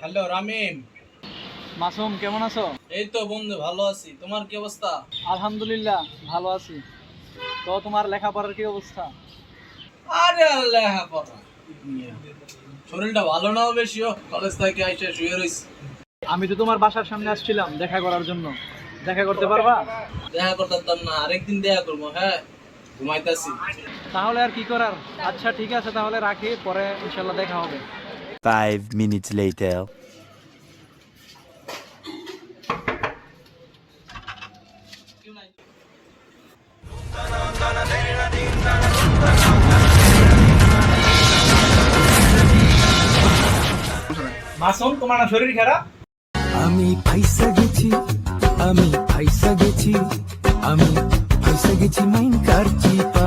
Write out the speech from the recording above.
Hello Ramim. Masum কেমন আছো? এই তো বন্ধু ভালো আছি। তোমার কি অবস্থা? আলহামদুলিল্লাহ ভালো আছি। তো তোমার লেখাপড়ার কি অবস্থা? আরে আল্লাহ পড়া শরীরটা ভালো নাও বেশিও কলেজ থেকে আইসে শুয়ে রইছি। আমি তো তোমার বাসার সামনে আসছিলাম দেখা করার জন্য। দেখা করতে পারবা? দেখা করতাম না আরেকদিন দেখা করব হ্যাঁ। ঘুমাইতাছি। তাহলে আর কি করার? আচ্ছা ঠিক আছে তাহলে রাখি পরে ইনশাল্লাহ দেখা হবে। Five minutes later. মাসুম তোমার না শরীর খারাপ? আমি ফাইসা গেছি আমি ফাইসা গেছি আমি ফাইসা গেছি মাইন কার চিপা